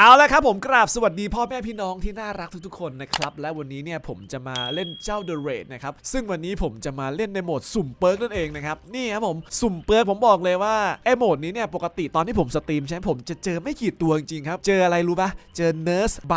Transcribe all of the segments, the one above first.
เอาละครับผมกราบสวัสดีพ่อแม่พี่น้องที่น่ารักทุกๆคนนะครับ และวันนี้เนี่ยผมจะมาเล่นเจ้า The Raid นะครับ ซึ่งวันนี้ผมจะมาเล่นในโหมดสุ่มเปิร์กนั่นเองนะครับ นี่ครับผมสุ่มเปิร์กผมบอกเลยว่าไอ้โหมดนี้เนี่ยปกติตอนที่ผมสตรีมใช่ไหมผมจะเจอไม่กี่ตัวจริงๆครับ เจออะไรรู้ปะเจอเนิร์สไบ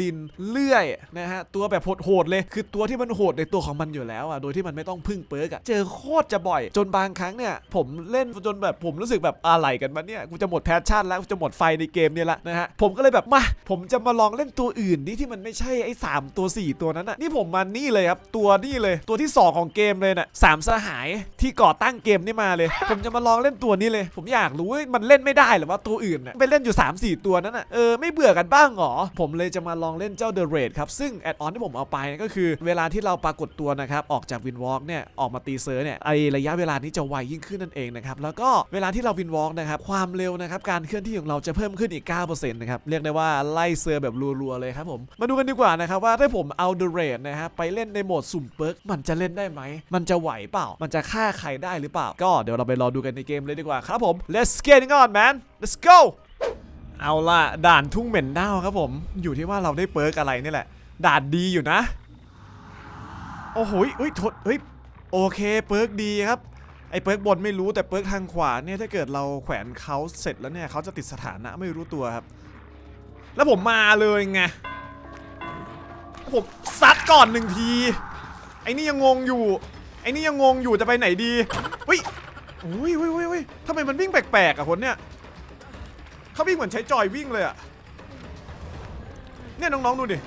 ลินเลื่อยนะฮะตัวแบบโหดๆเลย คือตัวที่มันโหดในตัวของมันอยู่แล้วอะโดยที่มันไม่ต้องพึ่งเปิร์กอะเจอโคตรจะบ่อย จนบางครั้งเนี่ยผมเล่นจนแบบผมรู้สึกแบบอะไรกันมาเนี่ยกูจะหมดแพชชั่นแล้วกูจะหมดไฟในเกมเนี่ยละนะฮะผมก็เลยแบบมา ผมจะมาลองเล่นตัวอื่นนี่ที่มันไม่ใช่ไอ้สามตัวสี่ตัวนั้นอะนี่ผมมานี่เลยครับตัวนี่เลยตัวที่สองของเกมเลยน่ะสามสหายที่ก่อตั้งเกมนี่มาเลย ผมจะมาลองเล่นตัวนี้เลย ผมอยากรู้ว่ามันเล่นไม่ได้หรือว่าตัวอื่นน่ะไปเล่นอยู่ 3 4 ตัวนั้นอะเออไม่เบื่อกันบ้างหรอผมเลยจะมาลองเล่นเจ้า The Raid ครับซึ่งแอดออนที่ผมเอาไปก็คือ เวลาที่เราปรากฏตัวนะครับออกจากวินวอล์กเนี่ยออกมาตีเซอร์เนี่ยไอระยะเวลานี้จะไวยิ่งขึ้นนั่นเองนะครับแล้วก็เวลาที่เราวินวอล์กนะครับความเร็วนะครับการเคลื่อนที่ของเราจะเพิ่มขึ้นอีก9%นะครับเรียกได้ว่าไล่เซอร์แบบรัวๆเลยครับผม มาดูกันดีกว่านะครับว่าถ้าผมเอา The Raid นะฮะไปเล่นในโหมดสุ่มเปิร์กมันจะเล่นได้ไหม มันจะไหวเปล่า มันจะฆ่าใครได้หรือเปล่า ก็เดี๋ยวเราไปรอดูกันในเกมเลยดีกว่าครับผม let's get it on man let's go เอาล่ะด่านทุ่งเหม็นเน่าครับผม อยู่ที่ว่าเราได้เปิร์กอะไรนี่แหละ ด่านดีอยู่นะ โอ้โหเฮ้ยทษเฮ้ย โอเคเปิร์กดีครับ ไอ้เปิร์กบนไม่รู้แต่เปิร์กทางขวาเนี่ยถ้าเกิดเราแขวนเขาเสร็จแล้วเนี่ยเขาจะติดสถานะไม่รู้ตัวครับ แล้วผมมาเลยไงผมซัดก่อนหนึ่งที ไอ้นี่ยังงงอยู่ ไอ้นี่ยังงงอยู่จะไปไหนดีเฮ้ยอุ้ยอุ้ยอุ้ยทำไมมันวิ่งแปลกๆอะคนเนี่ยเขาวิ่งเหมือนใช้จอยวิ่งเลยอะเนี่ยน้องๆดูดิ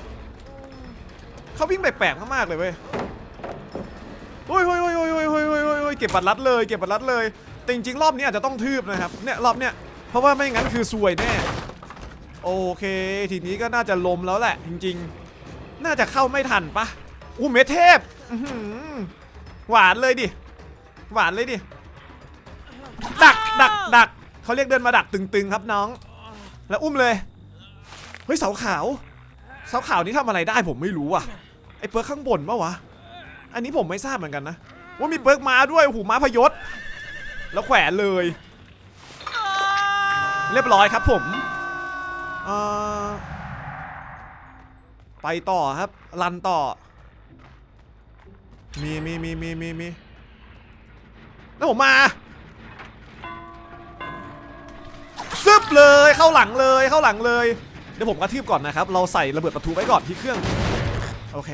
เขาวิ่งแปลกๆมากๆเลยเว้ยโอ้ยโอ้ยโอ้ยโอ้ยโอ้ยโอ้ยโอ้ยโอ้ยโอ้ยเก็บบัตรลัดเลย เก็บบัตรลัดเลย แต่จริงๆรอบนี้อาจจะต้องทืบนะครับ เนี่ยรอบเนี้ย เพราะว่าไม่งั้นคือซวยแน่ โอเค ทีนี้ก็น่าจะลมแล้วแหละ จริง ๆ น่าจะเข้าไม่ทันปะอู้เมเทพหวานเลยดิ หวานเลยดิ ดักดักดักเขาเรียกเดินมาดักตึงๆครับน้อง แล้วอุ้มเลย เฮ้ยเสาขาว เสาขาวนี่ทำอะไรได้ผมไม่รู้อะ ไอ้เปิร์กข้างบนปะวะ อันนี้ผมไม่ทราบเหมือนกันนะ ว่ามีเปิร์กมาด้วยโอ้โหูม้าพยศ แล้วแขวนเลย เรียบร้อยครับผม ไปต่อครับรันต่อ มีมีมีมีมีมีแล้วผมมาซึบเลยเข้าหลังเลยเข้าหลังเลย เดี๋ยวผมกระทืบก่อนนะครับ เราใส่ระเบิดประทุไว้ก่อนที่เครื่อง โอเค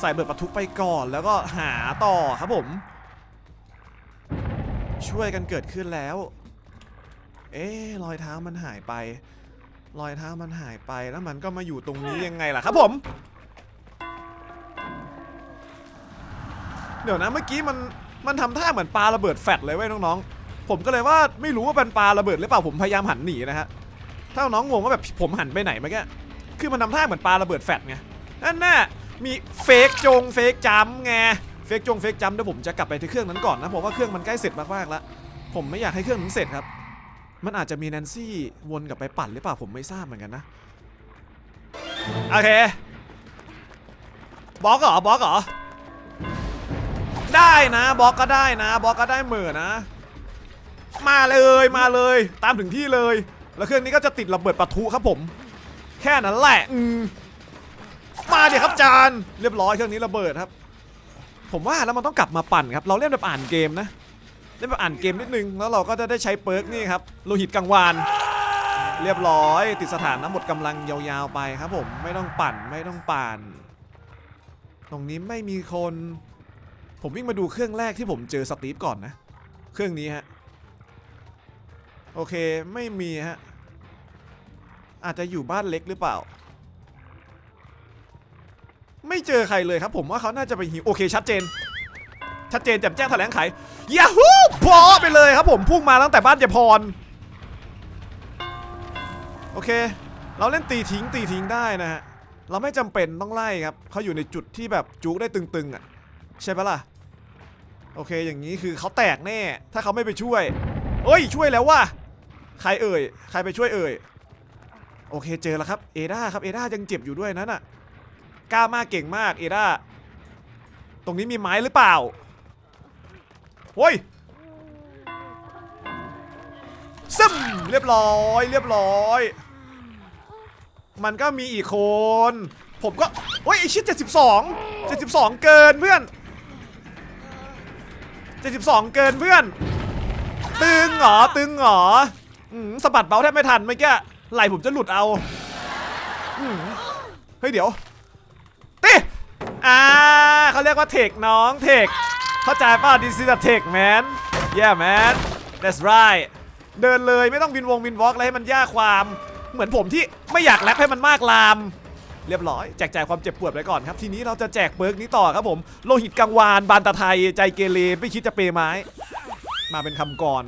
ใส่ระเบิดประทุไปก่อนแล้วก็หาต่อครับผม ช่วยกันเกิดขึ้นแล้ว เอ๊รอยเท้ามันหายไป รอยเท้ามันหายไปแล้วมันก็มาอยู่ตรงนี้ยังไงล่ะครับผม เดี๋ยวนะเมื่อกี้มันมันทำท่าเหมือนปลาระเบิดแฟดเลยเว้ยน้องๆ ผมก็เลยว่าไม่รู้ว่าเป็นปลาระเบิดหรือเปล่าผมพยายามหันหนีนะฮะ ถ้าน้องงงว่าแบบผมหันไปไหนเมื่อกี้ คือมันทำท่าเหมือนปลาระเบิดแฟดไง นั่นน่ะมีเฟกจงเฟกจัมป์ไง เฟกจงเฟกจัมป์เดี๋ยวผมจะกลับไปที่เครื่องนั้นก่อนนะผมว่าเครื่องมันใกล้เสร็จมากๆแล้ว ผมไม่อยากให้เครื่องนั้นเสร็จครับ มันอาจจะมีแนนซี่วนกลับไปปั่นหรือเปล่าผมไม่ทราบเหมือนกันนะ โอเคบล็อกเหรอบล็อกเหรอ ได้นะบล็อกก็ได้นะบล็อกก็ได้เหมือนะ มาเลยมาเลย ตามถึงที่เลย แล้วเครื่องนี้ก็จะติดระเบิดปะทุครับผม แค่นั้นแหละอืมมาเดี๋ยวครับจานเรียบร้อยเครื่องนี้ระเบิดครับ ผมว่าแล้วมันต้องกลับมาปั่นครับ เราเล่นแบบอ่านเกมนะ เล่นแบบอ่านเกมนิดนึง แล้วเราก็จะได้ใช้เปิร์กนี่ครับโลหิตกังวาน เรียบร้อย ติดสถานะหมดกำลังยาวๆไปครับผมไม่ต้องปั่นไม่ต้องปั่นตรงนี้ไม่มีคน ผมวิ่งมาดูเครื่องแรกที่ผมเจอสตีฟก่อนนะ เครื่องนี้ฮะ โอเคไม่มีฮะ อาจจะอยู่บ้านเล็กหรือเปล่า ไม่เจอใครเลยครับผมว่าเขาน่าจะไปหิวโอเคชัดเจน ชัดเจนแจ่มแจ้งแถลงไขยาฮูพอไปเลยครับผมพุ่งมาตั้งแต่บ้านเจพร โอเค เราเล่นตีทิ้งตีทิ้งได้นะฮะ เราไม่จำเป็นต้องไล่ครับเขาอยู่ในจุดที่แบบจุกได้ตึงๆอะ ใช่ปะล่ะ โอเค อย่างนี้คือเขาแตกแน่ ถ้าเขาไม่ไปช่วยเอ้ย ช่วยแล้วว่ะ ใครเอ่ย ใครไปช่วยเอ่ย โอเคเจอแล้วครับ เอด้าครับ เอด้ายังเจ็บอยู่ด้วยนั่นน่ะ กล้ามากเก่งมาก เอด้าตรงนี้มีไม้หรือเปล่า โอ้ยซึมเรียบร้อยเรียบร้อย มันก็มีอีกคน ผมก็โอ้ยไอชิด72 72 เกินเพื่อน 72 เกินเพื่อน ตึงเหรอตึงเหรออืมสะบัดเบาแทบไม่ทันเมื่อกี้ไหลผมจะหลุดเอาอืมเฮ้ยเดี๋ยวติอ่าเขาเรียกว่าเทคน้องเทค เข้าใจป่ะ this is a tech man yeah man that's right เดินเลยไม่ต้องวินวงวินวอล์กอะไรให้มันยากความ เหมือนผมที่ไม่อยากแรปให้มันมากลาม เรียบร้อย แจกจ่ายความเจ็บปวดไปก่อนครับ ทีนี้เราจะแจกเบิร์กนี้ต่อครับผม โลหิตกังวานบานตะไทย ใจเกเรไม่คิดจะเปย์ไม้ มาเป็นคำกร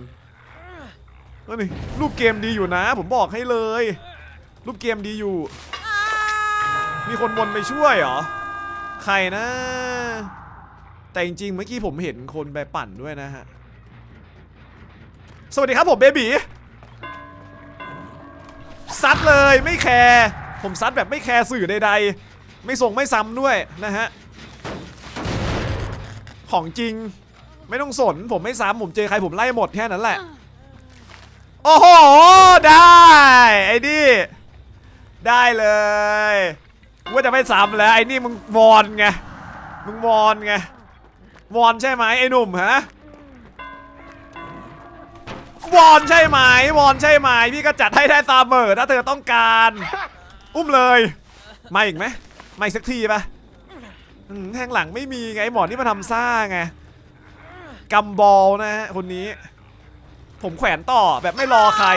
เฮ้นี่รูปเกมดีอยู่นะ ผมบอกให้เลย รูปเกมดีอยู่ มีคนวนไปช่วยเหรอ ใครนะ แต่จริงๆเมื่อกี้ผมเห็นคนไปปั่นด้วยนะฮะ สวัสดีครับผมเบบีซัดเลยไม่แคร์ผมซัดแบบไม่แคร์สื่อใดๆ ไม่ส่งไม่ซ้ำด้วยนะฮะ ของจริงไม่ต้องสนผมไม่ซ้ำผมเจอใครผมไล่หมดแค่นั้นแหละ โอ้โห ได้ไอ้นี่ได้เลยว่าจะไม่ซ้ำแล้วไอ้นี่มึงวอนไงมึงวอนไง วอนใช่ไหมไอ้หนุ่มฮะวอนใช่ไหมวอนใช่ไหมพี่ก็จัดให้ได้ตามเมอถ้าเธอต้องการ อุ้มเลยมาอีกไหมมาอีกสักทีปะอืมแทงหลังไม่มีไงไอ้หมอนี่มาทำซ่าไงกำบอลนะฮะคนนี้ ผมแขวนต่อแบบไม่รอใคร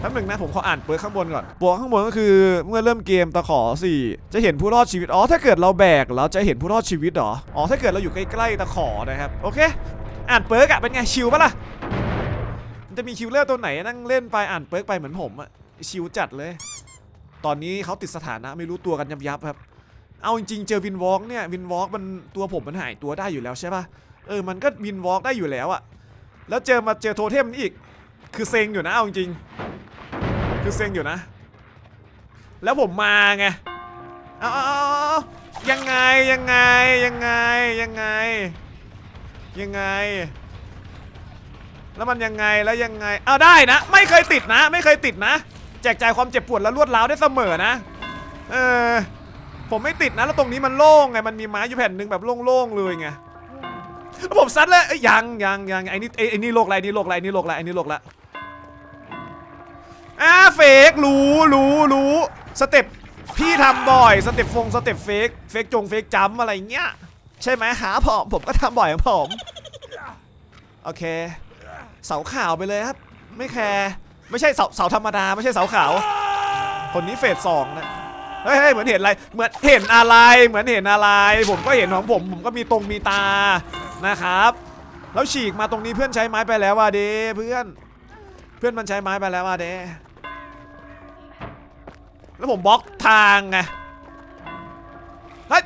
แป๊บหนึ่งนะผมขออ่านเปิดข้างบนก่อนบวกข้างบนก็คือเมื่อเริ่มเกมตะขอ 4 จะเห็นผู้รอดชีวิต อ๋อ ถ้าเกิดเราแบกเราจะเห็นผู้รอดชีวิตเหรอ อ๋อ ถ้าเกิดเราอยู่ใกล้ๆตะขอนะครับ โอเค อ่านเปิร์กอะเป็นไงชิลปะล่ะ มันจะมีคิวเลอร์ตัวไหนนั่งเล่นไปอ่านเปิร์กไปเหมือนผมอะชิลจัดเลย ตอนนี้เขาติดสถานะไม่รู้ตัวกันยับยับๆครับ เอาจริงๆเจอวินวอล์กเนี่ยวินวอล์กมันตัวผมมันหายตัวได้อยู่แล้วใช่ปะเออ มันก็วินวอล์กได้อยู่แล้วอะแล้วเจอมาเจอโทเทมนี่อีก คือเซ็งอยู่นะเอาจริงๆ คือเซ็งอยู่นะ แล้วผมมาไงเอาเอยังไงยังไงยังไงยังไง ยังไง แล้วมันยังไงแล้วยังไงเอาได้นะ ไม่เคยติดนะ ไม่เคยติดนะ แจกจ่ายความเจ็บปวดและรวดร้าวได้เสมอนะเออผมไม่ติดนะแล้วตรงนี้มันโล่งไงมันมีไม้อยู่แผ่นหนึ่งแบบโล่งๆเลยไงผมซัดเลยเอ้ยยังยังยังไอ้นี่ไอ้นี่โลกอะไรนี่โลกอะไรนี่โลกอะไรไอ้นี่โลกละ อ่าเฟกรู้รู้รู้สเต็ปพี่ทำบ่อยสเต็ปฟงสเต็ปเฟกเฟกจงเฟกจัมอะไรเงี้ยใช่ไหมหาผมผมก็ทำบ่อยของผมโอเค เสาขาวไปเลยครับ ไม่แคร์ไม่ใช่เสาเสาธรรมดาไม่ใช่เสาขาว คนนี้เฟสสองนะเฮ้ยเฮ้ยเหมือนเห็นอะไรเหมือนเห็นอะไรเหมือนเห็นอะไร ผมก็เห็นของผมผมก็มีตรงมีตานะครับแล้วฉีกมาตรงนี้เพื่อนใช้ไม้ไปแล้วว่ะเดเพื่อน เพื่อนมันใช้ไม้ไปแล้วว่ะเด แล้วผมบล็อกทางไง เฮ้ย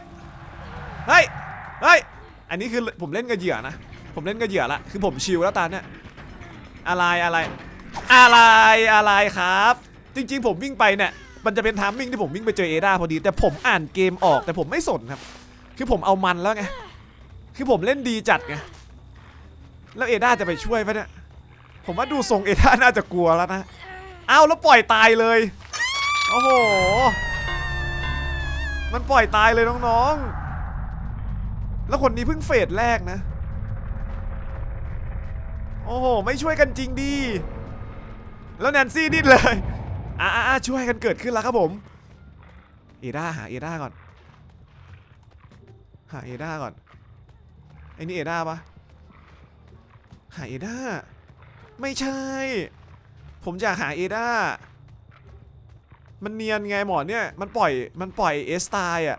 เฮ้ย เฮ้ย อันนี้คือผมเล่นกับเหยื่อนะ ผมเล่นกับเหยื่อละ คือผมชิลแล้วตาเนี่ย อะไรอะไร อะไรอะไรครับ จริง ๆ ผมวิ่งไปเนี่ย มันจะเป็นทามมิ่งที่ผมวิ่งไปเจอเอดาพอดี แต่ผมอ่านเกมออกแต่ผมไม่สนครับ คือผมเอามันแล้วไง คือผมเล่นดีจัดไง แล้วเอดาจะไปช่วยปะเนี่ย ผมว่าดูทรงเอดาน่าจะกลัวแล้วนะอ้าวแล้วปล่อยตายเลย โอ้โห มันปล่อยตายเลยน้องๆ แล้วคนนี้เพิ่งเฟสแรกนะ โอ้โห ไม่ช่วยกันจริงดี แล้วแนนซี่ดิ้นเลย อ่าช่วยกันเกิดขึ้นแล้วครับผม เอด้าหาเอด้าก่อน หาเอด้าก่อน ไอ้นี่เอด้าปะหาเอด้า ไม่ใช่ ผมอยากหาเอด้า มันเนียนไงหมอเนี่ย มันปล่อย มันปล่อยเอสตายอะ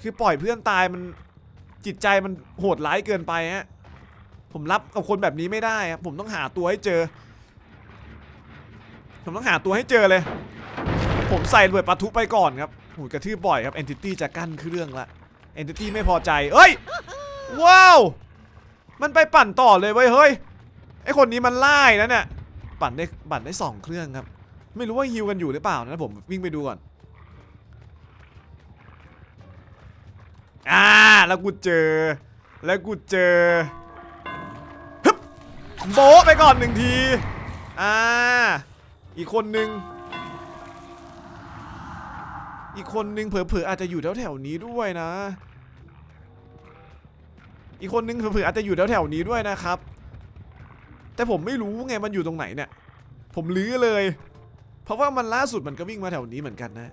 คือปล่อยเพื่อนตายมันจิตใจมันโหดร้ายเกินไปฮะ ผมรับกับคนแบบนี้ไม่ได้ครับผมต้องหาตัวให้เจอ ผมต้องหาตัวให้เจอเลย ผมใส่ระเบิดปะทุไปก่อนครับหูกระทืบบ่อยครับ Entity จะกั้นคือเรื่องละ Entity ไม่พอใจ เอ้ย ว้าว มันไปปั่นต่อเลยเว้ย เฮ้ย ไอคนนี้มันไล่นะเนี่ย ปั่นได้ ปั่นได้สองเครื่องครับ ไม่รู้ว่าฮิวกันอยู่หรือเปล่านะผมวิ่งไปดูก่อน อ่า แล้วกูเจอ แล้วกูเจอฮึบโบะไปก่อนหนึ่งที อ่า อีกคนนึง อีกคนนึงเผลอๆอาจจะอยู่แถวแถวๆนี้ด้วยนะ อีกคนนึงเผลอๆอาจจะอยู่แถวแถวๆนี้ด้วยนะครับ แต่ผมไม่รู้ไงมันอยู่ตรงไหนเนี่ย ผมลื้อเลย เพราะว่ามันล่าสุดมันก็วิ่งมาแถวนี้เหมือนกันนะ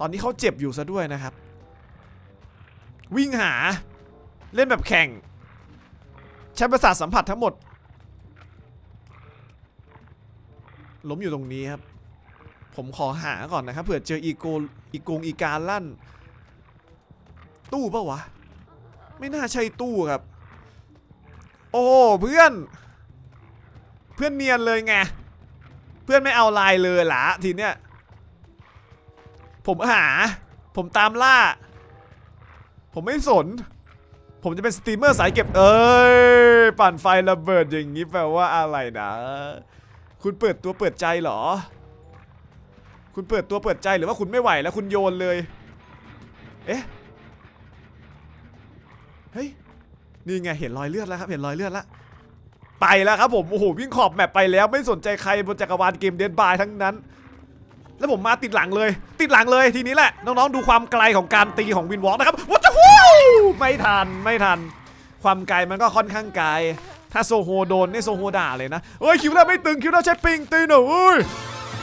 ตอนนี้เขาเจ็บอยู่ซะด้วยนะครับ วิ่งหา เล่นแบบแข่ง ใช้ประสาทสัมผัสทั้งหมด ล้มอยู่ตรงนี้ครับ ผมขอหาก่อนนะครับเผื่อเจออีโกอีโกงอีการลั่น ตู้ปะวะ ไม่น่าใช่ตู้ครับ โอ้เพื่อน เพื่อนเนียนเลยไง เพื่อนไม่เอาลายเลยหละทีเนี้ยผมหา ผมตามล่า ผมไม่สน ผมจะเป็นสตรีมเมอร์สายเก็บเอ้ยปั่นไฟระเบิดอย่างนี้แปลว่าอะไรนะ คุณเปิดตัวเปิดใจเหรอ คุณเปิดตัวเปิดใจหรือว่าคุณไม่ไหวแล้วคุณโยนเลย เอ๊ะเฮ้ยนี่ไงเห็นรอยเลือดแล้วครับเห็นรอยเลือดแล้ว ไปแล้วครับผมโอ้โหวิ่งขอบแมปไปแล้วไม่สนใจใครบนจักรวาลเกมเดนบายทั้งนั้น แล้วผมมาติดหลังเลย ติดหลังเลยทีนี้แหละ น้องๆดูความไกลของการตีของวินวอล์กนะครับว้าจะฮู้ไม่ทันไม่ทัน ความไกลมันก็ค่อนข้างไกล ถ้าโซโฮโดนนี่โซโฮด่าเลยนะเฮ้ยคิวเลอร์ไม่ตึงคิวเลอร์ใช้ปิงตีหนูอุ้ย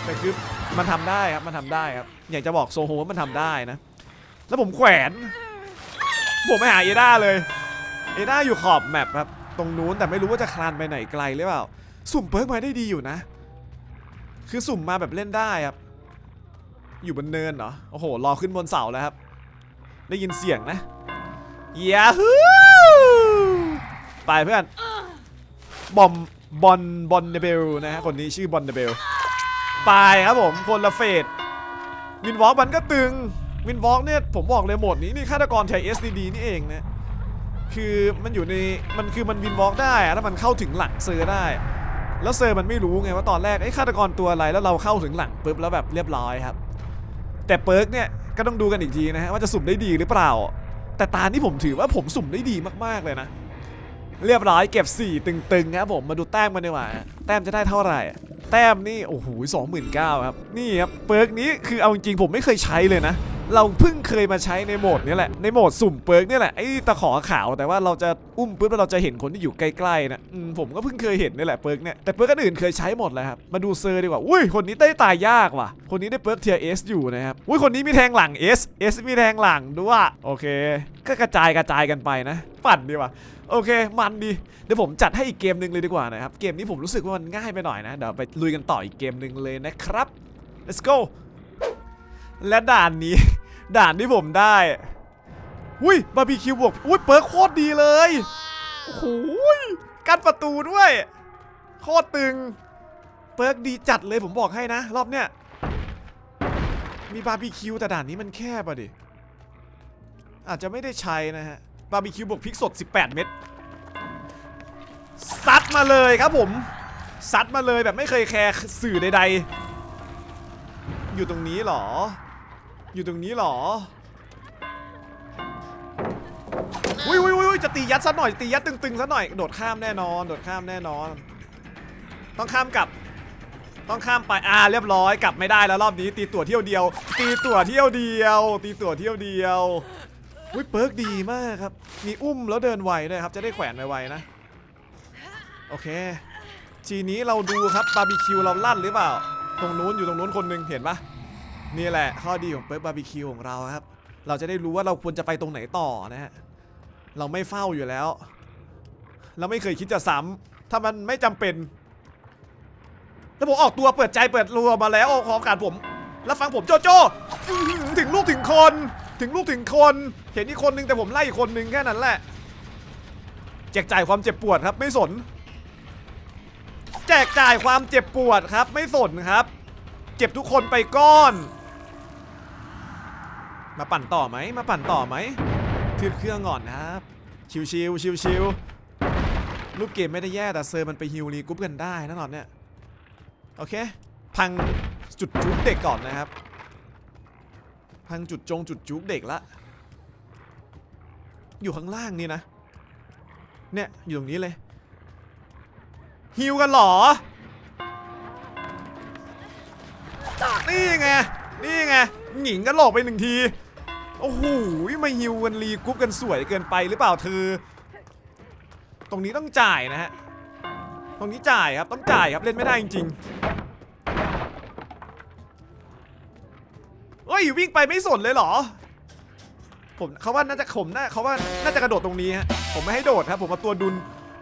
แต่คือมันทำได้ครับมันทำได้ครับอยากจะบอกโซโฮว่ามันทำได้นะ แล้วผมแขวนผมไปหาเอด้าเลยเอด้าอยู่ขอบแมปครับ ตรงนู้นแต่ไม่รู้ว่าจะคลานไปไหนไกลหรือเปล่า สุ่มเปิร์กมาได้ดีอยู่นะ คือสุ่มมาแบบเล่นได้ครับ อยู่บนเนินเหรอ โอ้โห รอขึ้นบนเสาแล้วครับ ได้ยินเสียงนะยาฮูไปเพื่อน บอม บอลบอลเดเบลนะฮะ คนนี้ชื่อบอลเดเบลไปครับผม คนละเฟสวินวอล์กมันก็ตึงวินวอล์กเนี่ยผมบอกเลยโหมดนี้นี่ฆาตกรไทย SDD นี่เองนะ คือมันอยู่ในมันคือมันวินวอล์กได้แล้วมันเข้าถึงหลังเซอร์ได้ แล้วเซอร์มันไม่รู้ไงว่าตอนแรกไอ้ฆาตกรตัวอะไรแล้วเราเข้าถึงหลังปุ๊บแล้วแบบเรียบร้อยครับ แต่เปิร์กเนี่ยก็ต้องดูกันอีกทีนะฮะว่าจะสุ่มได้ดีหรือเปล่า แต่ตานี่ผมถือว่าผมสุ่มได้ดีมากๆเลยนะ เรียบร้อยเก็บ 4 ตึงๆครับผมมาดูแต้มกันดีกว่าแต้มจะได้เท่าไหร่ แต้มนี่โอ้โหสองหมื่นเก้าครับนี่ครับเปิร์กนี้คือเอาจริงๆผมไม่เคยใช้เลยนะ เราเพิ่งเคยมาใช้ในโหมดนี้แหละในโหมดสุ่มเปิร์กนี่แหละไอ้ตะขอขาวแต่ว่าเราจะอุ้มปุ๊บแล้วเราจะเห็นคนที่อยู่ใกล้ๆนะผมก็เพิ่งเคยเห็นนี่แหละเปิร์กเนี่ยแต่เปิร์กอื่นเคยใช้หมดแล้วครับมาดูเซอร์ดีกว่าอุ้ยคนนี้ได้ตายยากว่ะ คนนี้ได้เปิร์กเทียเอสอยู่นะครับอุ้ยคนนี้มีแทงหลัง S S มีแทงหลังด้วยโอเค ก็กระจายกระจายกันไปนะ ปั่นดีว่ะโอเค มันดี เดี๋ยวผมจัดให้อีกเกมหนึ่งเลยดีกว่านะครับ เกมนี้ผมรู้สึกว่ามันง่ายไปหน่อยนะ เดี๋ยวไปลุยกันต่ออีกเกมหนึ่งเลยนะครับ let's go และด่านนี้ ด่านที่ผมได้อุ้ยบาร์บีคิวบวกอุ้ยเปิร์กโคตรดีเลยโอ้โหยกันประตูด้วย โคตรตึง เปิร์กดีจัดเลยผมบอกให้นะ รอบเนี้ยมีบาร์บีคิวแต่ด่านนี้มันแคบอะดิ อาจจะไม่ได้ใช้นะฮะ บาร์บีคิวบวกพริกสด 18 เม็ดซัดมาเลยครับผมซัดมาเลยแบบไม่เคยแคร์สื่อใดๆ อยู่ตรงนี้หรอ อยู่ตรงนี้หรออุ้ยอุ้ยอุ้ยจะตียัดซะหน่อยตียัดตึงๆซะหน่อย โดดข้ามแน่นอน โดดข้ามแน่นอน ต้องข้ามกลับ ต้องข้ามไปอ่าเรียบร้อยกลับไม่ได้แล้วรอบนี้ ตีตัวเที่ยวเดียว ตีตัวเที่ยวเดียว ตีตัวเที่ยวเดียวอุ้ยเปิร์กดีมากครับ มีอุ้มแล้วเดินไวด้วยครับ จะได้แขวนไวๆนะ โอเค ทีนี้เราดูครับบาร์บีคิวเราลั่นหรือเปล่า ตรงนู้นอยู่ตรงนู้นคนหนึ่งเห็นปะ นี่แหละข้อดีของเปิร์บาร์บีคิวของเราครับ เราจะได้รู้ว่าเราควรจะไปตรงไหนต่อนะฮะ เราไม่เฝ้าอยู่แล้ว เราไม่เคยคิดจะซ้ำถ้ามันไม่จำเป็น แล้วผมออกตัวเปิดใจเปิดรัวมาแล้วเอาขอการผม แล้วฟังผมโจโจ้ถึงลูกถึงคน ถึงลูกถึงคน เห็นอีกคนนึงแต่ผมไล่อีกคนนึงแค่นั้นแหละ แจกจ่ายความเจ็บปวดครับไม่สน แจกจ่ายความเจ็บปวดครับ ไม่สนครับ เจ็บทุกคนไปก้อน มาปั่นต่อไหมมาปั่นต่อไหมทืบเครื่องก่อนครับ ชิวชิวชิวชิวๆลูกเกมไม่ได้แย่แต่เซอร์มันไปฮิวรีกรุ๊ปกันได้นะตอนเนี้ยโอเค พังจุดจุกเด็กก่อนนะครับ พังจุดจงจุดจุกเด็กละ อยู่ข้างล่างนี่นะ เนี่ยอยู่ตรงนี้เลยฮิวกันหรอ นี่ไง นี่ไง หญิงก็หลอกไปหนึ่งที โอ้โหมาฮิวกันรีกรุ๊ปกันสวยเกินไปหรือเปล่าเธอ ตรงนี้ต้องจ่ายนะฮะ ตรงนี้จ่ายครับต้องจ่ายครับเล่นไม่ได้จริงๆเฮ้ยวิ่งไปไม่สนเลยเหรอ ผมเขาว่าน่าจะผมน่าเขาว่าน่าจะกระโดดตรงนี้ฮะ ผมไม่ให้โดดครับ ผมเอาตัวดุล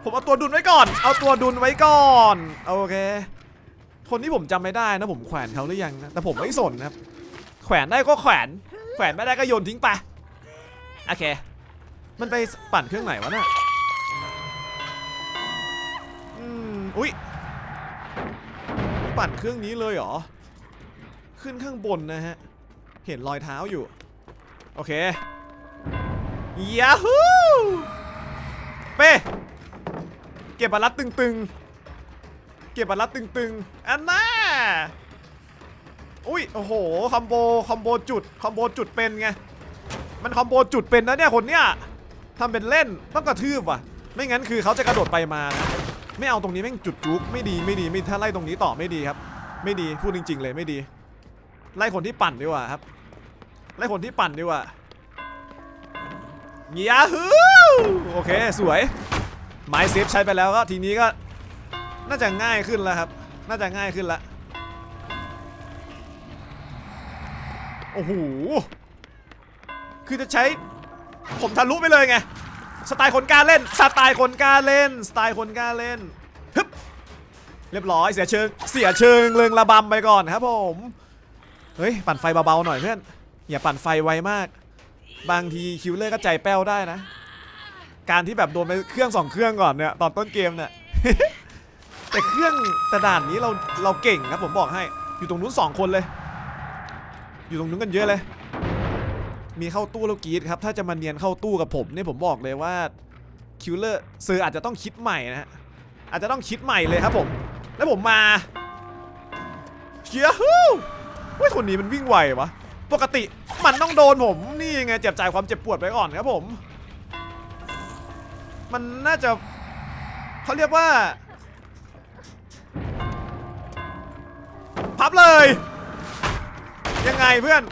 ผมเอาตัวดุลไว้ก่อน เอาตัวดุลไว้ก่อน โอเค คนที่ผมจำไม่ได้นะผมแขวนเขาหรือยังนะแต่ผมไม่สนนะครับ ขวนได้ก็แขวนแขวนไม่ได้ก็โยนทิ้งไป โอเค มันไปปั่นเครื่องไหนวะน่ะอืมอุ๊ย ปั่นเครื่องนี้เลยเหรอ ขึ้นข้างบนนะฮะ เห็นรอยเท้าอยู่ โอเคยาฮูเป้เก็บบัลลัดตึงๆ เก็บบัลลัดตึงๆ อันน่า อุ้ยโอ้โหคอมโบคอมโบจุดคอมโบจุดเป็นไงมันคอมโบจุดเป็นนะเนี่ยคนเนี้ยทำเป็นเล่นต้องกระทืบว่ะ ไม่งั้นคือเขาจะกระโดดไปมานะไม่เอาตรงนี้แม่งจุดจุกไม่ดีไม่ดีไม่ถ้าไล่ตรงนี้ต่อไม่ดีครับ ไม่ดีพูดจริง ๆ เลยไม่ดี ไล่คนที่ปั่นดีกว่าครับ ไล่คนที่ปั่นดีกว่ายาฮูโอเคสวยไม้เซฟใช้ไปแล้วก็ทีนี้ก็ น่าจะง่ายขึ้นแล้วครับ น่าจะง่ายขึ้นแล้ว โอ้โห คือจะใช้ ผมทะลุไปเลยไง สไตล์คนกล้าเล่น สไตล์คนกล้าเล่น สไตล์คนกล้าเล่นฮึบเรียบร้อย เสียเชิง เสียเชิงเริงระบำไปก่อนครับผม เฮ้ย ปั่นไฟเบาๆหน่อยเพื่อน อย่าปั่นไฟไวมาก บางทีคิวเลอร์ก็ใจแป้วได้นะ การที่แบบโดนไปเครื่องสองเครื่องก่อนเนี่ยตอนต้นเกมเนี่ยแต่เครื่องแต่ด่านนี้เราเราเก่งครับผมบอกให้ อยู่ตรงนู้นสองคนเลย อยู่ตรงนู้นกันเยอะเลย มีเข้าตู้แล้วกรีดครับ ถ้าจะมาเนียนเข้าตู้กับผมเนี่ยผมบอกเลยว่าคิวเลอร์เซอร์อาจจะต้องคิดใหม่นะฮะอาจจะต้องคิดใหม่เลยครับผม แล้วผมมาเชียร์ฮู้เฮ้ยคนนี้มันวิ่งไววะปกติมันต้องโดนผม นี่ไงเจ็บใจความเจ็บปวดไปก่อนครับผม มันน่าจะเขาเรียกว่า พับเลย ยังไงเพื่อน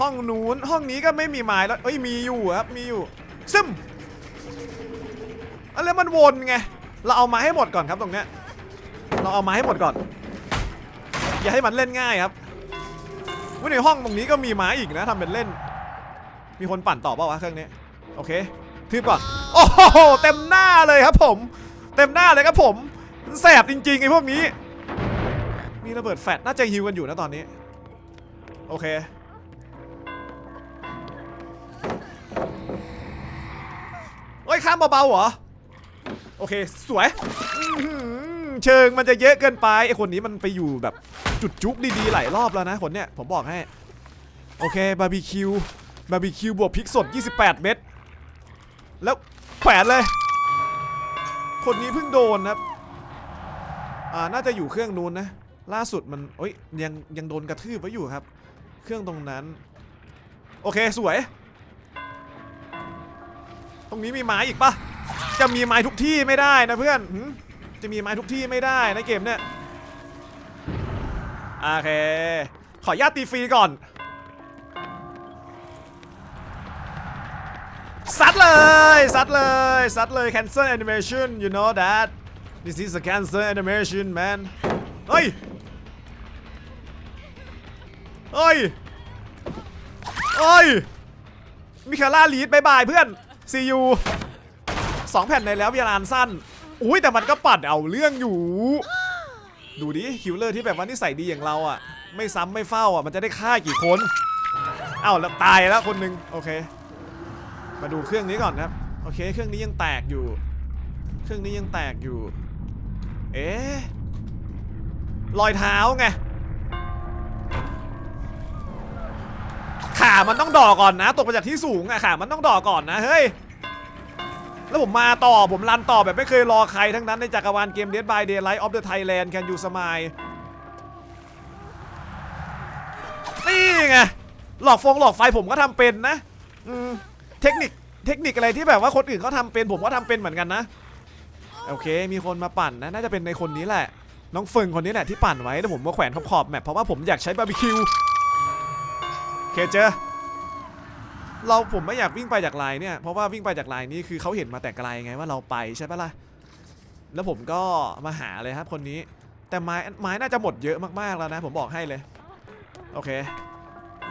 ห้องนู้นห้องนี้ก็ไม่มีไม้แล้วเอ้ยมีอยู่ครับมีอยู่ซึมอะไรมันวนไงเราเอามาให้หมดก่อนครับตรงเนี้ยเราเอามาให้หมดก่อน อย่าให้มันเล่นง่ายครับว่าในห้องตรงนี้ก็มีไม้อีกนะทำเป็นเล่น มีคนปั่นต่อเปล่าวะเครื่องนี้โอเคทืบก่อนโอ้โหเต็มหน้าเลยครับผม เต็มหน้าเลยครับผมแสบจริงๆไอ้พวกนี้ มีระเบิดแฟดน่าจะฮิวกันอยู่นะตอนนี้ โอเคเฮ้ยข้ามเบาๆเหรอ โอเค สวยเชิงมันจะเยอะเกินไปไอคนนี้มันไปอยู่แบบจุดจุกดีๆหลายรอบแล้วนะคนเนี้ยผมบอกให้ โอเคบาร์บีคิวบาร์บีคิวบวกพริกสด 28 เม็ดแล้วแขวนเลย คนนี้เพิ่งโดนนะอ่าน่าจะอยู่เครื่องนู้นนะ ล่าสุดมันเอ้ยยังยังโดนกระทืบไว้อยู่ครับ เครื่องตรงนั้น โอเคสวย ตรงนี้มีไม้อีกปะจะมีไม้ทุกที่ไม่ได้นะเพื่อนจะมีไม้ทุกที่ไม่ได้นะเกมเนี่ยโอเค ขออนุญาตตีฟรีก่อนซัดเลยซัดเลยซัดเลย cancel animation you know that this is a cancel animation man เฮ้ย เฮ้ยเฮ้ย มิคาร่าลีดบายบายเพื่อน see you สองแผ่นในแล้วเวลาอันสั้น อุ้ยแต่มันก็ปัดเอาเรื่องอยู่ ดูดิคิวเลอร์ที่แบบว่านิสัยดีอย่างเราอะ ไม่ซ้ำไม่เฝ้าอะ มันจะได้ฆ่ากี่คน เอ้าแล้วตายแล้วคนหนึ่งโอเค มาดูเครื่องนี้ก่อนครับ โอเค เครื่องนี้ยังแตกอยู่ เครื่องนี้ยังแตกอยู่ เอ๊ะรอยเท้าไง ขามันต้องดอกก่อนนะ ตกมาจากที่สูงอะขามันต้องดอกก่อนนะเฮ้ยแล้วผมมาต่อผมรันต่อแบบไม่เคยรอใครทั้งนั้นในจักรวาลเกม Dead by Daylight of the Thailand Can You Smile นี่ไงหลอกฟงหลอกไฟผมก็ทำเป็นนะเทคนิคเทคนิคอะไรที่แบบว่าคนอื่นเขาทำเป็นผมก็ทำเป็นเหมือนกันนะ โอเค มีคนมาปั่นนะ น่าจะเป็นในคนนี้แหละ น้องเฟิงคนนี้แหละที่ปั่นไว้แล้วผมมาแขวนขอบๆแมปเพราะว่าผมอยากใช้บาร์บีคิว เคเจอเราผมไม่อยากวิ่งไปจากไลน์เนี่ยเพราะว่าวิ่งไปจากไลน์นี้คือเขาเห็นมาแต่ไกลไงว่าเราไปใช่ปะล่ะแล้วผมก็มาหาเลยครับคนนี้ แต่ไม้ไม้น่าจะหมดเยอะมากๆแล้วนะ ผมบอกให้เลย โอเค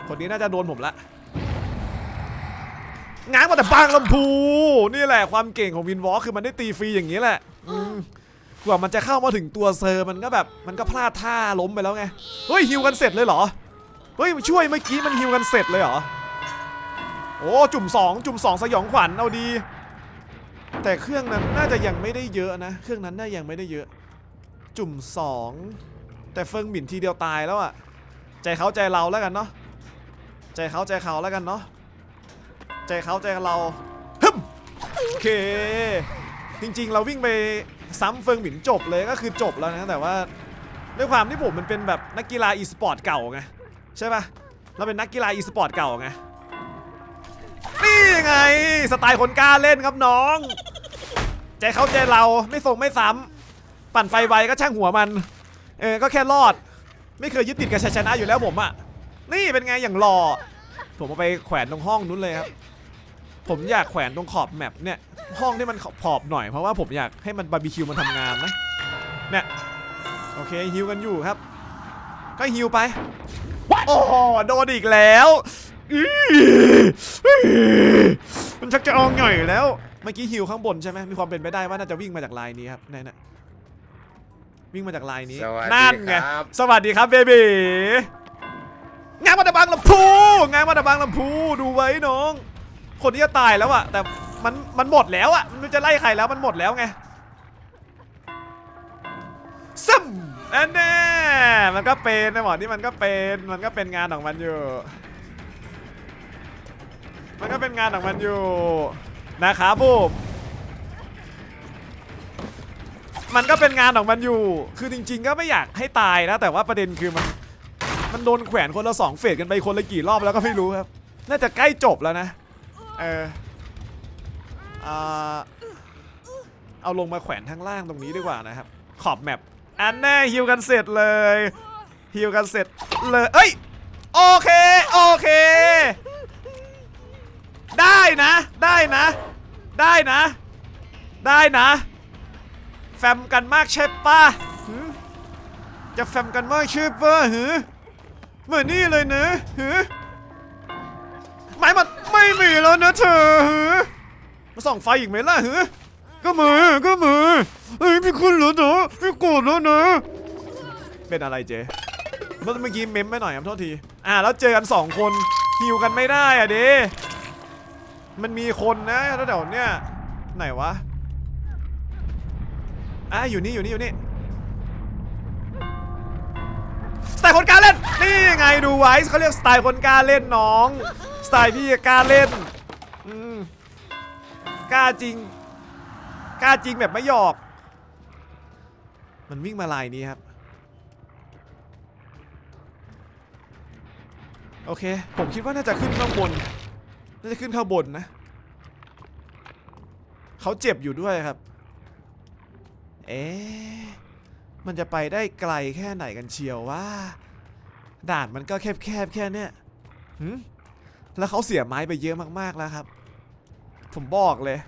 คนนี้น่าจะโดนผมละง้างมาแต่บางลำพูนี่แหละความเก่งของวินวอลคือมันได้ตีฟรีอย่างนี้แหละกว่ามันจะเข้ามาถึงตัวเซอร์มันก็แบบมันก็พลาดท่าล้มไปแล้วไงเฮ้ยฮิวกันเสร็จเลยเหรอ เฮ้ยช่วยเมื่อกี้มันฮิวกันเสร็จเลยเหรอ โอ้จุ่มสองจุ่มสองสยองขวัญเอาดี แต่เครื่องนั้นน่าจะยังไม่ได้เยอะนะ เครื่องนั้นน่ายังไม่ได้เยอะ จุ่มสองแต่เฟิงหมิ่นทีเดียวตายแล้วอะใจเขาใจเราแล้วกันเนาะใจเขาใจเขาแล้วกันเนาะใจเขาใจเราฮึมโอเค จริงๆ เราวิ่งไปซ้ำเฟิงหมิ่นจบเลยก็คือจบแล้วนะแต่ว่าด้วยความที่ผมมันเป็นแบบนักกีฬาอีสปอร์ตเก่าไง ใช่ปะเราเป็นนักกีฬาอีสปอร์ตเก่าไงนี่ไงสไตล์คนกล้าเล่นครับน้อง ใจเขาใจเราไม่ส่งไม่ซ้ำปั่นไฟไวก็ช่างหัวมัน เออก็แค่รอด ไม่เคยยึดติดกับชัยชนะอยู่แล้วผมอะนี่เป็นไงอย่างหล่อผมเอาไปแขวนตรงห้องนู้นเลยครับ ผมอยากแขวนตรงขอบแมปเนี่ย ห้องที่มันขอบๆหน่อยเพราะว่าผมอยากให้มันบาร์บีคิวมันทำงานนะเนี่ยโอเคฮิวกันอยู่ครับ ก็ฮิวไป โอ้โหโดนอีกแล้วอื้อมันชักจะเอาหน่อยแล้ว เมื่อกี้ฮิวข้างบนใช่ไหมมีความเป็นไปได้ว่าน่าจะวิ่งมาจากลายนี้ครับนั่นน่ะวิ่งมาจากลายนี้สวัสดีนั่นไงครับ สวัสดีครับเบบีงานมาตะบางลำพูงานมาตะบางลำพูดูไว้น้อง คนที่จะตายแล้วอะแต่มันมันหมดแล้วอะมันจะไล่ใครแล้วมันหมดแล้วไงซึมอันแน่ มันก็เป็นนะหมอนี่มันก็เป็น มันก็เป็นงานของมันอยู่ มันก็เป็นงานของมันอยู่นะครับผมมันก็เป็นงานของมันอยู่ คือจริง ๆ ก็ไม่อยากให้ตายนะ แต่ว่าประเด็นคือมัน มันโดนแขวนคนละสองเฟสกันไปคนละกี่รอบแล้วก็ไม่รู้ครับ น่าจะใกล้จบแล้วนะ เออเอาลงมาแขวนทางล่างตรงนี้ดีกว่านะครับ ขอบแมป อันแน่ฮิวกันเสร็จเลยฮิวกันเสร็จเลยเอ้ยโอเคโอเค ได้นะ ได้นะ ได้นะ ได้นะ แฟมกันมากใช่ปะจะแฟมกันมากใช่ปะหือเหมือนนี่เลยนะหือไม้มันไม่มีแล้วนะเธอหือมาส่องไฟอีกไหมล่ะหือ ก็มือก็มือเฮ้ยพี่คุณเหรอเนะพี่โกรธแล้วนะ เป็นอะไรเจ๊เมื่อเมื่อกี้เมมไปหน่อยครับโทษที อ่าแล้วเจอกันสองคนฮิวกันไม่ได้อะเด้มันมีคนนะแล้วเดี๋ยวเนี้ยไหนวะ อะอยู่นี่อยู่นี่อยู่นี่สไตล์คนกล้าเล่น นี่ไงดูไว้เขาเรียกสไตล์คนกล้าเล่นน้อง สไตล์พี่กล้าเล่น อืมกล้าจริง กล้าจริงแบบไม่หยอก มันวิ่งมาลายนี้ครับ โอเค ผมคิดว่าน่าจะขึ้นข้างบน น่าจะขึ้นข้างบนนะ เขาเจ็บอยู่ด้วยครับ เอ๊ะ มันจะไปได้ไกลแค่ไหนกันเชียวว่า ด่านมันก็แคบๆแค่เนี้ยหืมแล้วเขาเสียไม้ไปเยอะมากๆแล้วครับ ผมบอกเลย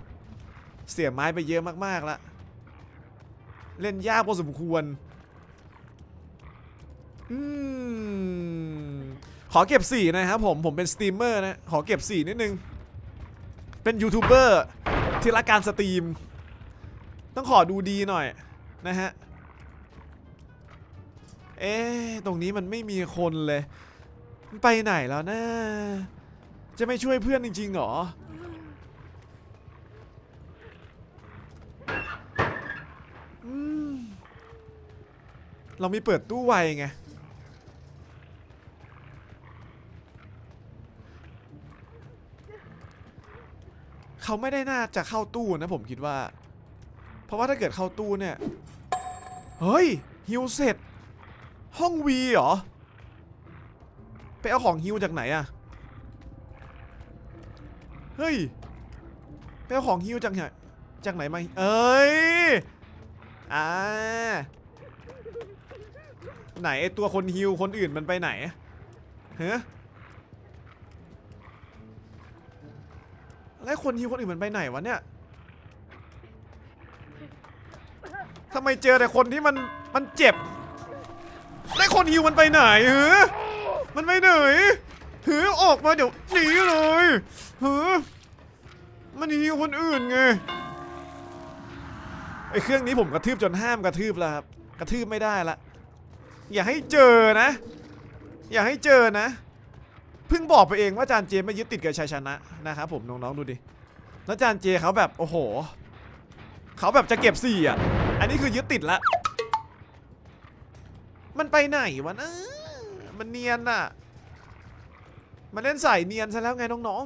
เสียไม้ไปเยอะมากๆแล้วเล่นยากพอสมควรอืมขอเก็บ 4 นะครับผม ผมเป็นสตรีมเมอร์นะ ขอเก็บ 4 นิดนึง เป็นยูทูบเบอร์ที่รักการสตรีม ต้องขอดูดีหน่อยนะฮะ เอ๊ตรงนี้มันไม่มีคนเลยมันไปไหนแล้วนะ จะไม่ช่วยเพื่อนจริงๆหรอม เรามีเปิดตู้ไวไง เขาไม่ได้น่าจะเข้าตู้นะผมคิดว่า เพราะว่าถ้าเกิดเข้าตู้เนี่ย เฮ้ยฮิวเสร็จ ห้องวีเหรอ ไปเอาของฮิวจากไหนอะเฮ้ยไปเอาของฮิวจากไหนจากไหนมา เอ้ย อ่า ไหนไอตัวคนฮิวคนอื่นมันไปไหนเฮะแล้วคนฮิวคนอื่นมันไปไหนวะเนี่ยทำไมเจอแต่คนที่มันมันเจ็บ แล้วคนฮิวมันไปไหนเฮะมันไปไหนเฮ้ยออกมาเดี๋ยวหนีเลยเฮ้ยมันฮิวคนอื่นไงไอเครื่องนี้ผมกระทืบจนห้ามกระทืบแล้วครับกระทืบไม่ได้ละ อย่าให้เจอนะ อย่าให้เจอนะ เพิ่งบอกไปเองว่าจานเจไม่ยึดติดกับชัยชนะนะครับผมน้องๆดูดิ แล้วจานเจเขาแบบโอ้โห เขาแบบจะเก็บสี่อะ อันนี้คือยึดติดละ มันไปไหนวะนะ มันเนียนอะ มันเล่นใส่เนียนซะแล้วไงน้อง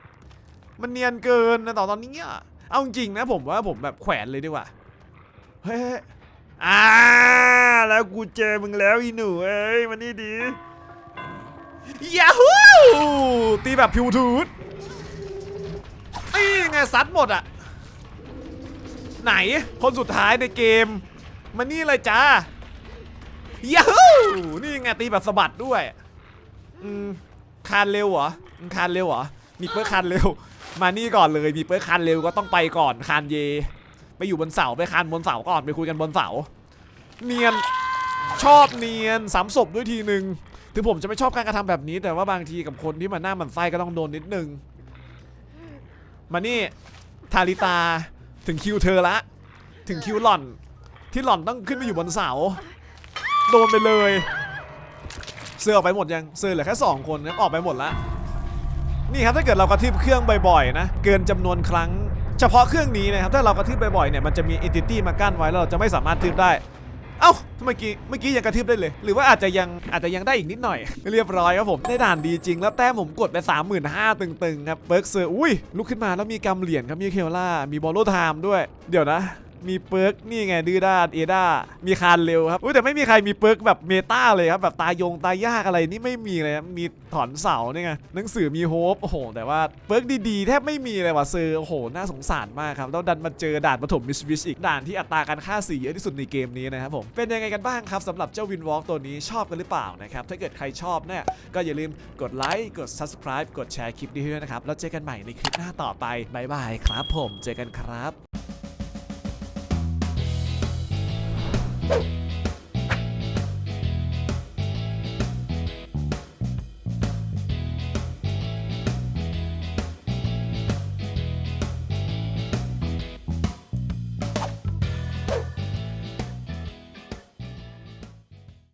ๆ มันเนียนเกินนะตอนตอนนี้อะ เอาจริงนะผมว่าผมแบบแขวนเลยดีกว่า เฮ้ย อ่าแล้วกูเจอมึงแล้วอีหนูเอ้ยมันนี่ดียาฮูตีแบบพิวทูดนี่ไงซัดหมดอะไหนคนสุดท้ายในเกมมานี่เลยจ้ายาฮูนี่ไงตีแบบสะบัดด้วยอืมคานเร็วเหรออืมคานเร็วเหรอมีเปิร์คานเร็ว มานี่ก่อนเลยมีเปิร์คานเร็วก็ต้องไปก่อนคานเย ไปอยู่บนเสาไปคานบนเสาก่อนไปคุยกันบนเสา เนียนชอบเนียนสามศพด้วยทีหนึ่งถึงผมจะไม่ชอบการกระทำแบบนี้ แต่ว่าบางทีกับคนที่มันหน้ามันไส้ก็ต้องโดนนิดนึง มานี่ทาริตาถึงคิวเธอละ ถึงคิวหล่อน ที่หล่อนต้องขึ้นไปอยู่บนเสา โดนไปเลย เสื้อออกไปหมดยังเสื้อเหลือแค่สองคนนะออกไปหมดละนี่ครับถ้าเกิดเรากระทืบเครื่องบ่อยๆนะ เกินจำนวนครั้ง เฉพาะเครื่องนี้นะครับถ้าเรากระทืบบ่อยๆเนี่ยมันจะมีเอนติตี้มากั้นไว้แล้วเราจะไม่สามารถทืบได้ เอ้าเมื่อกี้เมื่อกี้ยังกระทืบได้เลย หรือว่าอาจจะยังอาจจะยังได้อีกนิดหน่อย เรียบร้อยครับผมได้ด่านดีจริง แล้วแต้มผมกดไป 35,000ตึงๆครับเบิร์กเซอร์อุ้ยลุกขึ้นมาแล้วมีกำเหรียญครับมีเคลล่ามีบอลโลไทม์ด้วย เดี๋ยวนะ มีเปิร์กนี่ไงดื้อด้านเอด้ามีคานเร็วครับอุ้ยแต่ไม่มีใครมีเปิร์กแบบเมตาเลยครับแบบตายงตายยากอะไรนี่ไม่มีเลยครับมีถอนเสานี่ไงหนังสือมีโฮปโอ้โหแต่ว่าเปิร์กดีๆแทบไม่มีเลยว่ะเซอร์โอ้โหน่าสงสารมากครับแล้วดันมาเจอด่านปฐมมิสวิชอีกด่านที่อัตราการฆ่าสีเยอะที่สุดในเกมนี้นะครับผมเป็นยังไงกันบ้างครับสำหรับเจ้าวินวอล์กตัวนี้ชอบกันหรือเปล่านะครับถ้าเกิดใครชอบเนี่ยก็อย่าลืมกดไลค์กด subscribe กดแชร์คลิปนี้ด้วยนะครับแล้วเจอกันใหม่ในคลิปหน้าต่อไปบายบายครับผมเจอกันครับ you